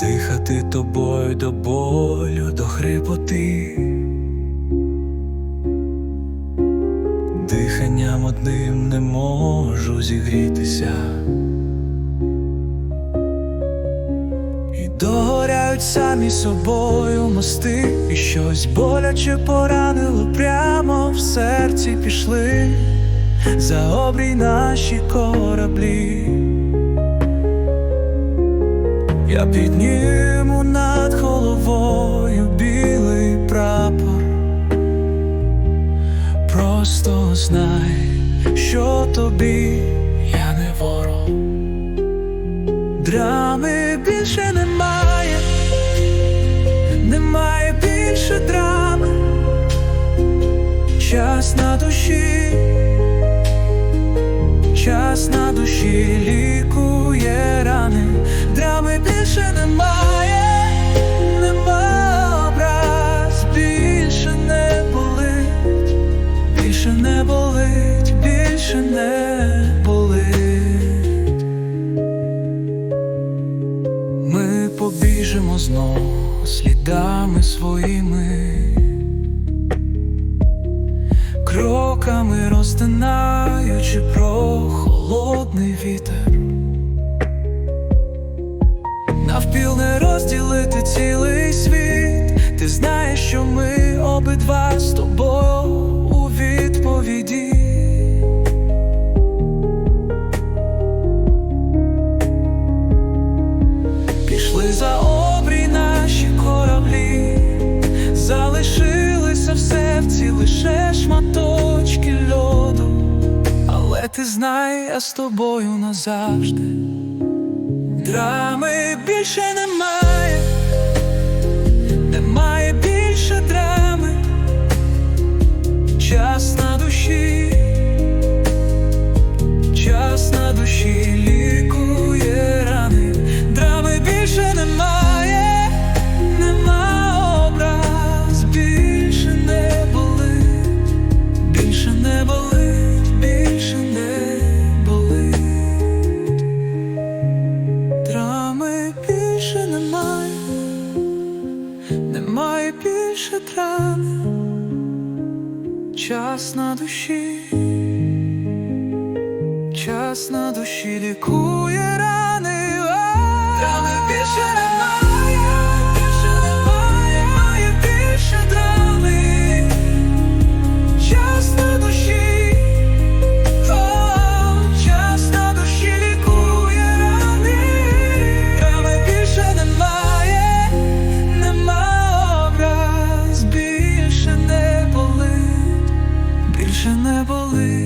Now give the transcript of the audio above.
дихати тобою до болю, до хрипоти. Диханням одним не можу зігрітися. І догоряють самі собою мости, і щось боляче поранило прямо в серці пішли за обрій наші кораблі. Я підніму над головою білий прапор. Просто знай, що тобі я не ворог. Драми більше немає, немає більше драми, час на душі, більше не болить, більше не болить. Ми побіжимо знову слідами своїми, кроками розтинаючи про холодний вітер. Навпіл не розділити цілий світ. Ти знаєш, що ми ти знай, я з тобою назавжди. Драми більше немає, немає більше драми, час на душі, час на душі лікує рани, драми більше немає, нема Драми більше немає, немає більше драми, час на душі, час на душі лікує рани. образ,